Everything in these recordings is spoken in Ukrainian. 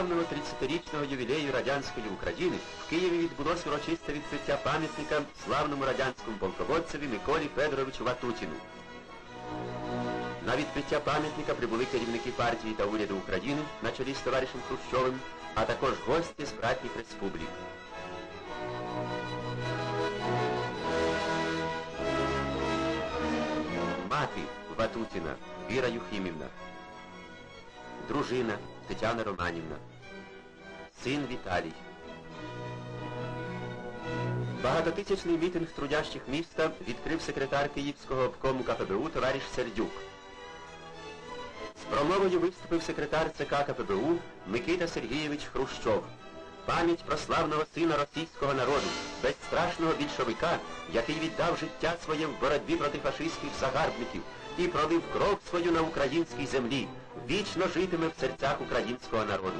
славного 30-річного ювілею радянської України в Києві відбулося урочисте відкриття пам'ятника славному радянському полководцеві Миколі Федоровичу Ватутіну. На відкриття пам'ятника прибули керівники партії та уряду України на чолі з товаришем Хрущовим, а також гості з братніх республік. Мати Ватутіна Віра Юхімівна. Дружина Тетяна Романівна. Син Віталій. Багатотисячний мітинг трудящих міста відкрив секретар Київського обкому КПБУ товариш Сердюк. З промовою виступив секретар ЦК КПБУ Микита Сергійович Хрущов. Пам'ять про славного сина російського народу, безстрашного більшовика, який віддав життя своє в боротьбі проти фашистських загарбників і пролив кров свою на українській землі, вічно житиме в серцях українського народу.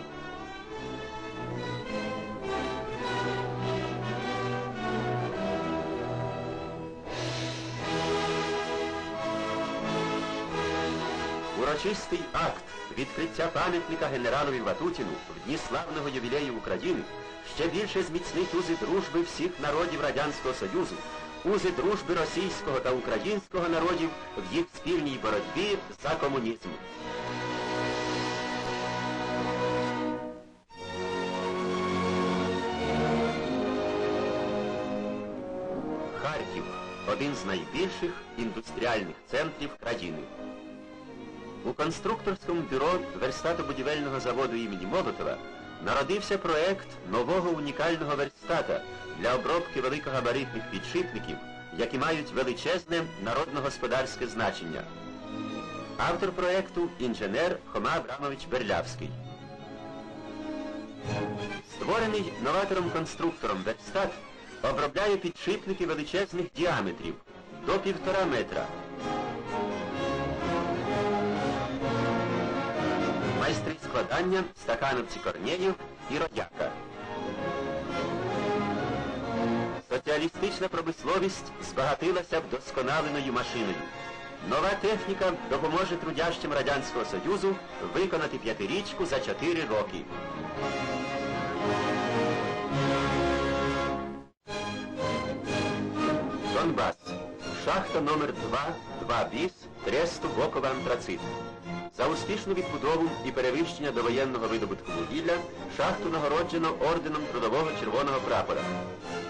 Урочистий акт відкриття пам'ятника генералові Ватутіну в дні славного ювілею України ще більше зміцнить узи дружби всіх народів Радянського Союзу, узи дружби російського та українського народів в їх спільній боротьбі за комунізм. Харків один з найбільших індустріальних центрів країни. У конструкторському бюро верстатобудівельного заводу імені Молотова народився проект нового унікального верстата для обробки великогабаритних підшипників, які мають величезне народно-господарське значення. Автор проекту інженер Хома Абрамович Берлявський. Створений новатором-конструктором верстат обробляє підшипники величезних діаметрів до півтора метра. майстри складання стакановці Корнєєв і Родяка. Соціалістична промисловість збагатилася вдосконаленою машиною. Нова техніка допоможе трудящим Радянського Союзу виконати п'ятирічку за чотири роки. Донбас. Шахта номер 2, 2 біс, тресту Бокова антрацит. За успішну відбудову і перевищення довоєнного видобутку вугілля шахту нагороджено орденом Трудового Червоного прапора.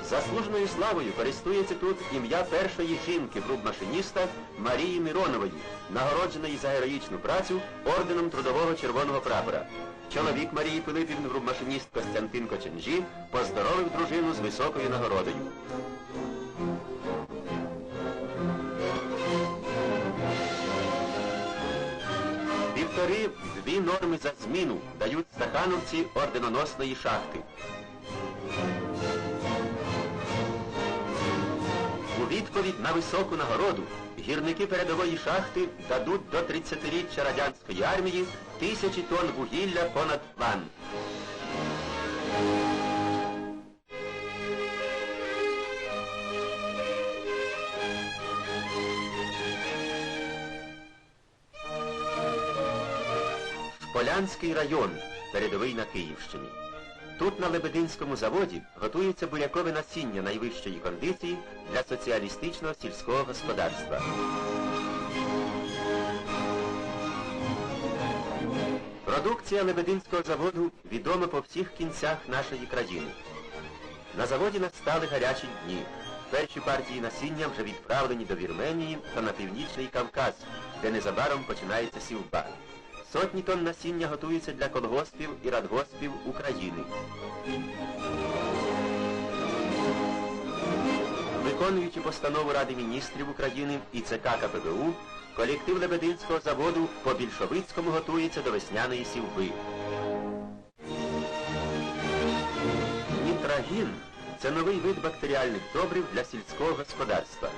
Заслуженою славою користується тут ім'я першої жінки грубмашиніста Марії Миронової, нагородженої за героїчну працю орденом Трудового Червоного прапора. Чоловік Марії Пилипівни грубмашиніст Костянтин Коченжі поздоровив дружину з високою нагородою. Півтори-дві норми за зміну дають стахановці орденоносної шахти. У відповідь на високу нагороду гірники передової шахти дадуть до 30-річчя радянської армії тисячі тонн вугілля понад план. Полянський район, передовий на Київщині. Тут на Лебединському заводі готується бурякове насіння найвищої кондиції для соціалістичного сільського господарства. Продукція Лебединського заводу відома по всіх кінцях нашої країни. На заводі настали гарячі дні. Перші партії насіння вже відправлені до Вірменії та на Північний Кавказ, де незабаром починається сівба. Сотні тонн насіння готуються для колгоспів і радгоспів України. Виконуючи постанову Ради міністрів України і ЦК КПБУ, колектив Лебединського заводу по більшовицькому готується до весняної сівби. Нітрагін – це новий вид бактеріальних добрив для сільського господарства.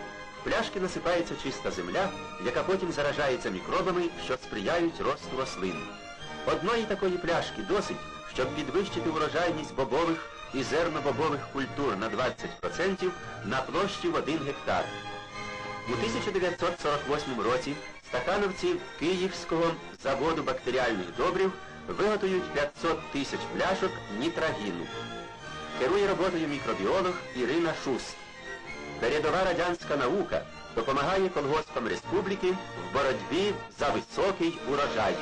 Пляшки насипається чиста земля, яка потім заражається мікробами, що сприяють росту рослин. Одної такої пляшки досить, щоб підвищити урожайність бобових і зернобобових культур на 20% на площі в 1 гектар. У 1948 році стакановці Київського заводу бактеріальних добрив виготовлюють 500 тисяч пляшок нітрагіну. Керує роботою мікробіолог Ірина Шус. Передова радянська наука допомагає колгоспам республіки в боротьбі за високий урожай.